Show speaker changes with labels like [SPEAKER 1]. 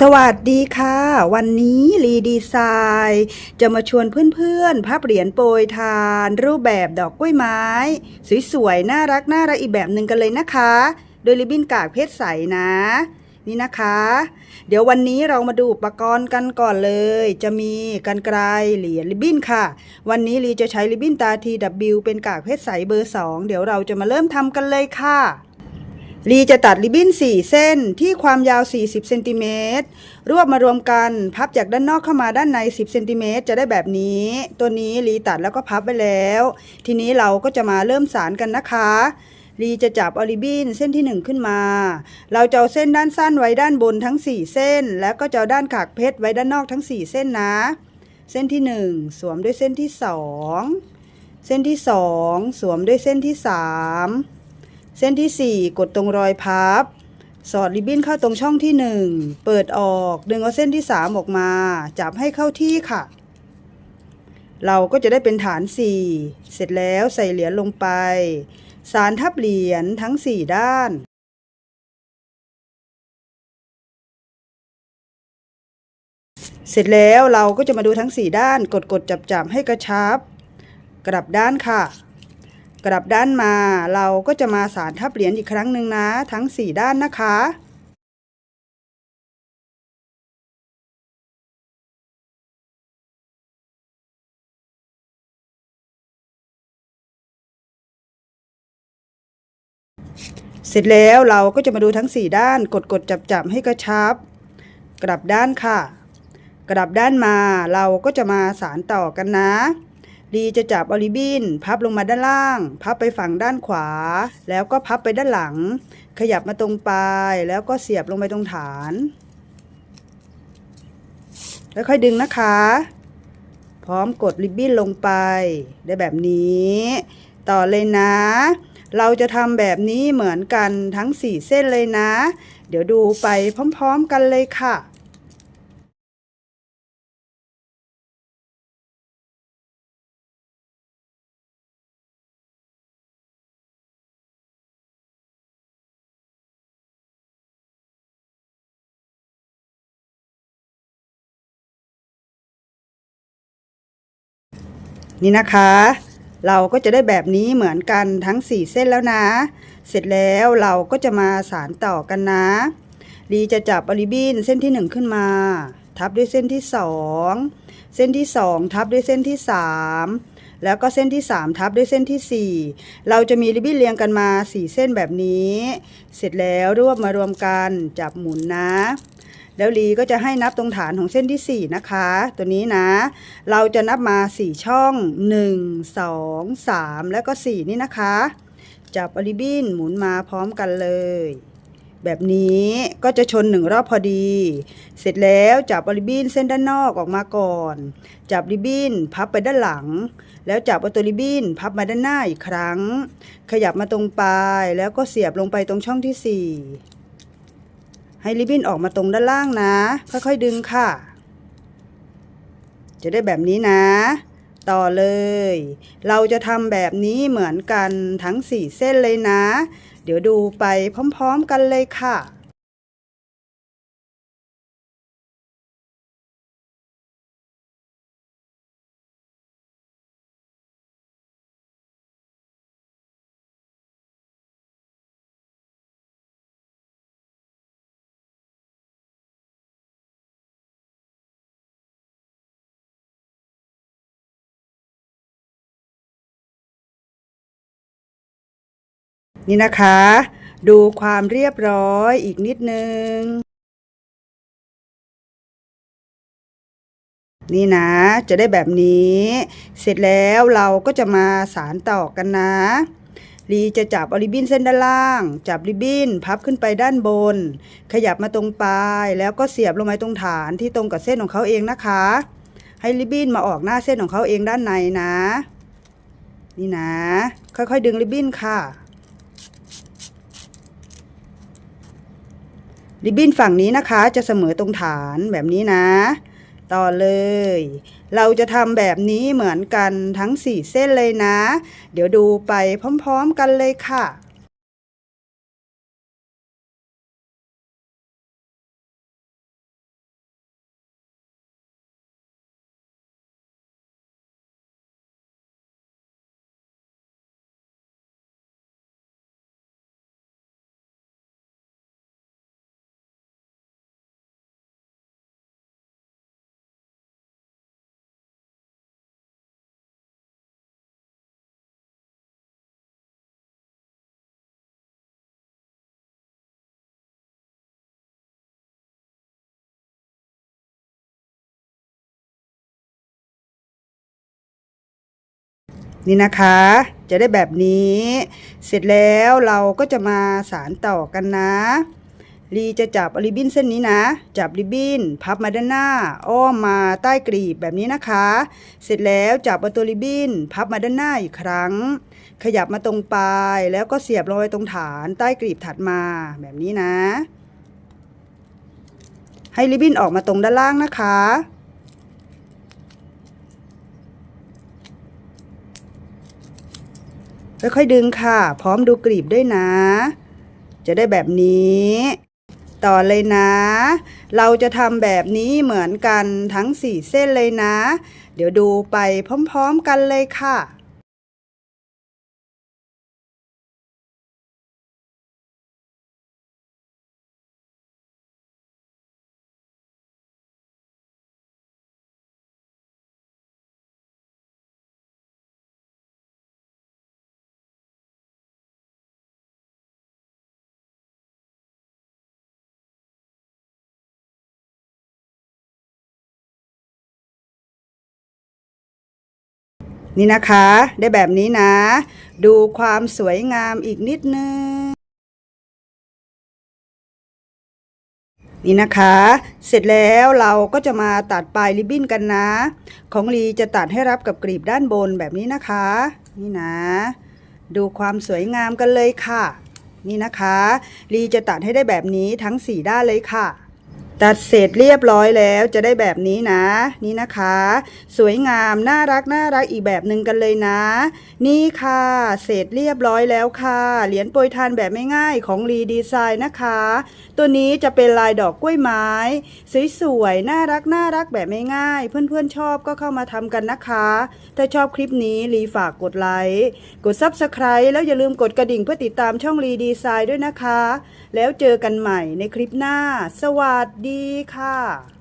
[SPEAKER 1] สวัสดีค่ะ วันนี้รีดีไซน์จะมาชวนเพื่อนๆพับเหรียญโปรยทาน รูปแบบดอกกล้วยไม้ สวยๆ น่ารักน่ารักอีกแบบหนึ่งกันเลยนะคะ โดยริบบิ้นกากเพชรใสนะ นี่นะคะ เดี๋ยววันนี้เรามาดูอุปกรณ์กันก่อนเลย จะมีกันไกลเหรียญริบบิ้นค่ะ วันนี้รีจะใช้ริบบิ้นตา TW เป็นกากเพชรใสเบอร์ 2 เดี๋ยวเราจะมาเริ่มทำกันเลยค่ะ ลีจะตัดริบบิ้น 4 เส้นที่ความยาว 40 เซนติเมตร รวบมารวมกัน พับจากด้านนอกเข้ามาด้านใน 10 เซนติเมตรจะได้แบบนี้ ตัวนี้ลีตัดแล้วก็พับไว้แล้ว ทีนี้เราก็จะมาเริ่มสารกันนะคะลีจะจับเอริบบิ้นเส้นที่ 1 ขึ้นมา เราจะเอาเส้นด้านสั้นไว้ด้านบนทั้ง 4 เส้น แล้วก็จะเอาด้านขากเพชรไว้ด้านนอกทั้ง 4 เส้นนะ เส้นที่ 1 สวมด้วยเส้นที่ 2 เส้นที่ 2 สวมด้วยเส้นที่ 3 เส้นที่ 4 กดตรงรอยพับ สอดริบบิ้นเข้าตรงช่องที่ 1 เปิดออก ดึงเอาเส้นที่ 3 ออกมา จับให้เข้าที่ค่ะ เราก็จะได้เป็นฐาน 4 เสร็จแล้วใส่เหรียญลงไป สารทับเหรียญทั้ง 4 ด้านเสร็จแล้วเราก็จะมาดูทั้ง 4 ด้าน กดกดจับจับให้กระชับ กลับด้านค่ะ กลับด้านมา เราก็จะมาสารทับเหรียญอีกครั้งหนึ่งนะ ทั้ง 4 ด้านนะคะเสร็จแล้วเราก็จะมาดูทั้ง 4 ด้านกดกดจับจับให้กระชับ กลับด้านค่ะ กลับด้านมาเราก็จะมาสารต่อกันนะ ดีจะจับออริบินพับลงมาด้านล่าง พับไปฝั่งด้านขวา แล้วก็พับไปด้านหลัง ขยับมาตรงปลายแล้วก็เสียบลงไปตรงฐาน แล้วค่อยดึงนะคะ พร้อมกดริบบิ้นลงไปได้แบบนี้ ต่อเลยนะ เราจะทำแบบนี้เหมือนกันทั้ง 4 เส้นเลยนะ เดี๋ยวดูไปพร้อม ๆ กันเลยค่ะ นี่นะคะ เราก็จะได้แบบนี้เหมือนกันทั้ง 4 เส้นแล้วนะ เสร็จแล้วเราก็จะมาสารต่อกันนะดีจะจับอริบินเส้นที่ 1 ขึ้นมา ทับด้วยเส้นที่ 2 เส้นที่ 2 ทับด้วยเส้นที่ 3 แล้วก็เส้นที่ 3 ทับด้วยเส้นที่ 4 เราจะมีริบบิ้นเรียงกันมา 4 เส้นแบบนี้ เสร็จแล้วรวบมารวมกันจับหมุนนะ แล้วลีก็จะให้นับตรงฐานของเส้นที่ 4 นะคะ ตัวนี้นะ เราจะนับมา 4 ช่อง 1 2 3 แล้วก็ 4 นี่นะคะ จับอริบินหมุนมาพร้อมกันเลย แบบนี้ก็จะชนหนึ่งรอบพอดี เสร็จแล้วจับอริบินเส้นด้านนอกออกมาก่อน จับริบบินพับไปด้านหลัง แล้วจับเอาตัวริบบินพับมาด้านหน้าอีกครั้ง ขยับมาตรงปลายแล้วก็เสียบลงไปตรงช่องที่ 4 ให้ริบบิ้นออกมาตรงด้านล่างนะ ค่อยๆดึงค่ะ จะได้แบบนี้นะ ต่อเลย เราจะทำแบบนี้เหมือนกันทั้ง 4 เส้นเลยนะ เดี๋ยวดูไปพร้อม ๆ กันเลยค่ะ นี่นะคะ ดูความเรียบร้อยอีกนิดนึง นี่นะ จะได้แบบนี้ เสร็จแล้วเราก็จะมาสารต่อกันนะลีจะจับอริบบินเส้นด้านล่าง จับริบบิ้นพับขึ้นไปด้านบน ขยับมาตรงปลาย แล้วก็เสียบลงไปตรงฐานที่ตรงกับเส้นของเขาเองนะคะ ให้ริบบิ้นมาออกหน้าเส้นของเขาเองด้านในนะ นี่นะ ค่อยๆดึงริบบิ้นค่ะ ริบบิ้นฝั่งนี้นะคะจะเสมอตรงฐานแบบนี้นะ ต่อเลย เราจะทำแบบนี้เหมือนกันทั้ง 4 เส้นเลยนะ เดี๋ยวดูไปพร้อม ๆ กันเลยค่ะ นี่นะคะ จะได้แบบนี้ เสร็จแล้วเราก็จะมาสารต่อกันนะลีจะจับริบบิ้นเส้นนี้นะ จับริบบิ้น พับมาด้านหน้า อ้อมมาใต้กรีบแบบนี้นะคะ เสร็จแล้วจับเอาตัวริบบิ้น พับมาด้านหน้าอีกครั้ง ขยับมาตรงปลายแล้วก็เสียบลงไปตรงฐานใต้กรีบถัดมาแบบนี้นะ ให้ริบบิ้นออกมาตรงด้านล่างนะคะ ค่อยๆดึงค่ะ พร้อมดูกรีบด้วยนะ จะได้แบบนี้ ต่อเลยนะ เราจะทำแบบนี้เหมือนกันทั้งสี่เส้นเลยนะ เดี๋ยวดูไปพร้อมๆกันเลยค่ะ นี่นะคะ ได้แบบนี้นะ ดูความสวยงามอีกนิดนึง นี่นะคะ เสร็จแล้วเราก็จะมาตัดปลายริบบิ้นกันนะ ของลีจะตัดให้รับกับกรีบด้านบนแบบนี้นะคะ นี่นะ ดูความสวยงามกันเลยค่ะ นี่นะคะลีจะตัดให้ได้แบบนี้ทั้งสี่ด้านเลยค่ะ ตัดเสร็จเรียบร้อยแล้วจะได้แบบนี้นะ นี่นะคะ สวยงามน่ารักน่ารักอีกแบบหนึ่งกันเลยนะ นี่ค่ะ เสร็จเรียบร้อยแล้วค่ะ เหรียญโปรยทานแบบไม่ง่ายของรีดีไซน์นะคะ ตัวนี้จะเป็นลายดอกกล้วยไม้ สวยๆน่ารักน่ารักแบบไม่ง่าย เพื่อนๆชอบก็เข้ามาทำกันนะคะ ถ้าชอบคลิปนี้รีฝากกดไลค์กด Subscribe แล้วอย่าลืมกดกระดิ่งเพื่อติดตามช่องรีดีไซน์ด้วยนะคะ แล้วเจอกันใหม่ในคลิปหน้า สวัสดีดีค่ะ